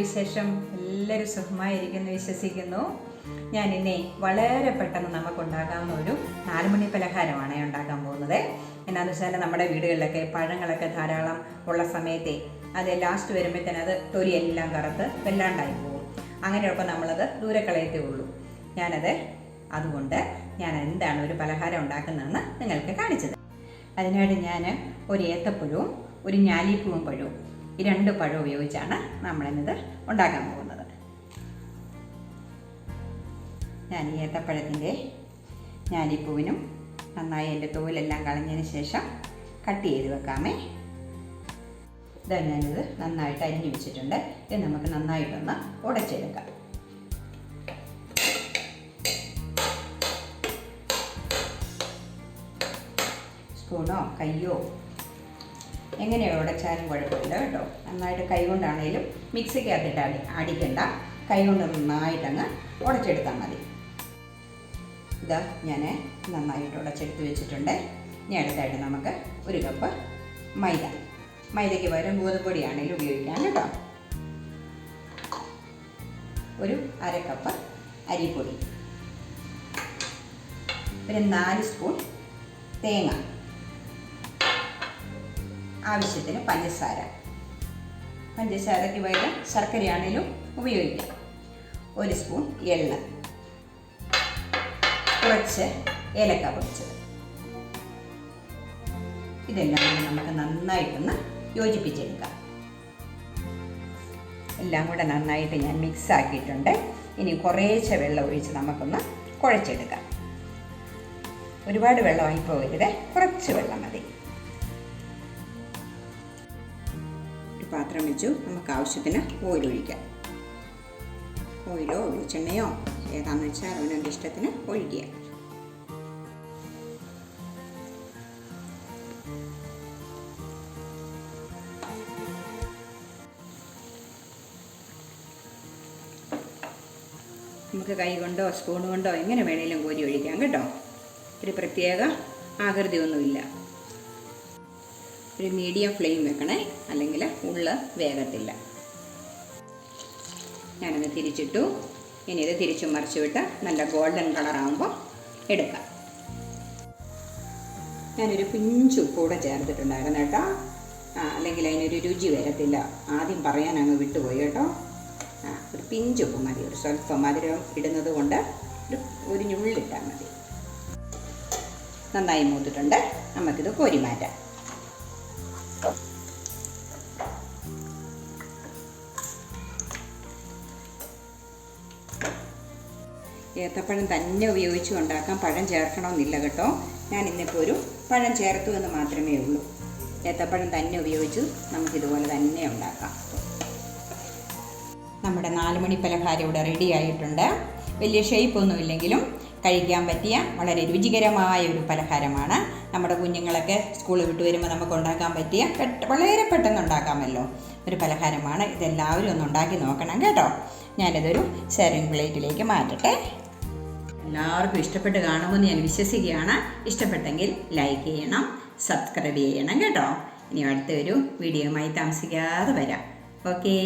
വിശേഷം എല്ലാവരും സുഖമായിരിക്കുന്നു വിശ്വസിക്കുന്നു. ഞാൻ ഇന്നെ വളരെ പെട്ടെന്ന് നമുക്ക് ഉണ്ടാക്കാവുന്ന ഒരു നാലുമണി പലഹാരമാണ് ഉണ്ടാക്കാൻ പോകുന്നത്. എന്നാന്ന് വെച്ചാൽ നമ്മുടെ വീടുകളിലൊക്കെ പഴങ്ങളൊക്കെ ധാരാളം ഉള്ള സമയത്തെ അത് ലാസ്റ്റ് വരുമ്പോഴത്തേന് അത് തൊലിയെല്ലാം കറുത്ത് വെല്ലാണ്ടായി പോകും. അങ്ങനെയൊക്കെ നമ്മളത് ദൂരെ കളയത്തേ ഉള്ളൂ. ഞാനത് അതുകൊണ്ട് ഞാൻ എന്താണ് ഒരു പലഹാരം ഉണ്ടാക്കുന്നതെന്ന് നിങ്ങൾക്ക് കാണിച്ചത്. അതിനായിട്ട് ഞാൻ ഒരു ഏത്തപ്പഴവും ഒരു ഞാലിപ്പൂവും പഴവും ഈ രണ്ട് പഴം ഉപയോഗിച്ചാണ് നമ്മളിന്നത് ഉണ്ടാക്കാൻ പോകുന്നത്. ഞാൻ ഈ ഏത്തപ്പഴത്തിന്റെ ഞാലിപ്പൂവിനും നന്നായി എന്റെ തോലെല്ലാം കളഞ്ഞതിന് ശേഷം കട്ട് ചെയ്ത് വെക്കാമേ. ഇതാ ഞാനിത് നന്നായിട്ട് അരിഞ്ഞു വെച്ചിട്ടുണ്ട്. ഇത് നമുക്ക് നന്നായിട്ടൊന്ന് ഉടച്ചെടുക്കാം. സ്പൂണോ കയ്യോ എങ്ങനെയോ ഉടച്ചാലും കുഴപ്പമില്ല കേട്ടോ. നന്നായിട്ട് കൈ കൊണ്ടാണേലും മിക്സിക്കകത്തിട്ട് അടി അടിക്കണ്ട. കൈ കൊണ്ട് നന്നായിട്ടങ്ങ് ഉടച്ചെടുത്താൽ മതി. ഇതാ ഞാൻ നന്നായിട്ട് ഉടച്ചെടുത്ത് വെച്ചിട്ടുണ്ട്. ഇനി അടുത്തായിട്ട് നമുക്ക് ഒരു കപ്പ് മൈദ. മൈദയ്ക്ക് പകരം ഗോതമ്പൊടിയാണെങ്കിലും ഉപയോഗിക്കാം കേട്ടോ. ഒരു അര കപ്പ് അരിപ്പൊടി. ഒരു നാല് സ്പൂൺ തേങ്ങ. ആവശ്യത്തിന് പഞ്ചസാര. പഞ്ചസാരയ്ക്ക് പകരം ശർക്കരയാണേലും ഉപയോഗിക്കാം. ഒരു സ്പൂൺ എള്ള. കുറച്ച് ഏലക്ക പൊടിച്ചത്. ഇതെല്ലാം നമുക്ക് നന്നായിട്ടൊന്ന് യോജിപ്പിച്ചെടുക്കാം. എല്ലാം കൂടെ നന്നായിട്ട് ഞാൻ മിക്സ് ആക്കിയിട്ടുണ്ട്. ഇനി കുറേശ്ശെ വെള്ളം ഒഴിച്ച് നമുക്കൊന്ന് കുഴച്ചെടുക്കാം. ഒരുപാട് വെള്ളമായി പോകരുത് കുറച്ച് വെള്ളം പാത്രം വെച്ചു. നമുക്ക് ആവശ്യത്തിന് ഓയിൽ ഒഴിക്കാം. ഓയിലോ വെളിച്ചെണ്ണയോ ഏതാണെന്ന് വെച്ചാൽ അവനവന്റെ ഇഷ്ടത്തിന് ഒഴിക്കുക. നമുക്ക് കൈ കൊണ്ടോ സ്പൂൺ കൊണ്ടോ എങ്ങനെ വേണേലും കോരി ഒഴിക്കാം കേട്ടോ. ഒരു പ്രത്യേക ആകൃതി ഒന്നുമില്ല ഒരു മീഡിയം ഫ്ലെയിം വെക്കണേ. അല്ലെങ്കിൽ ഉള്ള വേഗത്തില്ല ഞാനത് തിരിച്ചിട്ടു. ഇനി ഇത് തിരിച്ചു മറിച്ച് വിട്ട് നല്ല ഗോൾഡൻ കളർ കളറാകുമ്പോൾ എടുക്കാം. ഞാനൊരു പിഞ്ച് ഉപ്പ് കൂടെ ചേർത്തിട്ടുണ്ടായിരുന്നു കേട്ടോ. അല്ലെങ്കിൽ അതിനൊരു രുചി വരത്തില്ല. ആദ്യം പറയാൻ അങ്ങ് വിട്ടുപോയി കേട്ടോ. ആ ഒരു പിഞ്ച് ഉപ്പ് മതി. ഒരു സ്വല്പം മധുരം ഇടുന്നത് കൊണ്ട് ഒരു ഒരു ഞുള്ളിട്ടാൽ മതി. നന്നായി മൂത്തിട്ടുണ്ട്. നമുക്കിത് കോരി മാറ്റാം. ഏത്തപ്പഴം തന്നെ ഉപയോഗിച്ച് ഉണ്ടാക്കാം. പഴം ചേർക്കണമെന്നില്ല കേട്ടോ. ഞാൻ ഇന്നിപ്പോൾ ഒരു പഴം ചേർത്തു എന്ന് മാത്രമേ ഉള്ളൂ. ഏത്തപ്പഴം തന്നെ ഉപയോഗിച്ച് നമുക്കിതുപോലെ തന്നെ ഉണ്ടാക്കാം. നമ്മുടെ നാലുമണി പലഹാരം ഇവിടെ റെഡി ആയിട്ടുണ്ട്. വലിയ ഷേപ്പൊന്നും ഇല്ലെങ്കിലും കഴിക്കാൻ പറ്റിയ വളരെ രുചികരമായ ഒരു പലഹാരമാണ്. നമ്മുടെ കുഞ്ഞുങ്ങളൊക്കെ സ്കൂൾ വിട്ട് വരുമ്പോൾ നമുക്ക് ഉണ്ടാക്കാൻ പറ്റിയ വളരെ പെട്ടെന്ന് ഉണ്ടാക്കാമല്ലോ. ഒരു പലഹാരമാണ്. ഇതെല്ലാവരും ഒന്ന് ഉണ്ടാക്കി നോക്കണം കേട്ടോ. ഞാനിതൊരു സെറിങ് പ്ലേറ്റിലേക്ക് മാറ്റട്ടെ. എല്ലാവർക്കും ഇഷ്ടപ്പെട്ട് കാണുമെന്ന് ഞാൻ വിശ്വസിക്കുകയാണ്. ഇഷ്ടപ്പെട്ടെങ്കിൽ ലൈക്ക് ചെയ്യണം സബ്സ്ക്രൈബ് ചെയ്യണം കേട്ടോ. ഇനി അടുത്തൊരു വീഡിയോയുമായി താമസിക്കാതെ വരാം. ഓക്കേ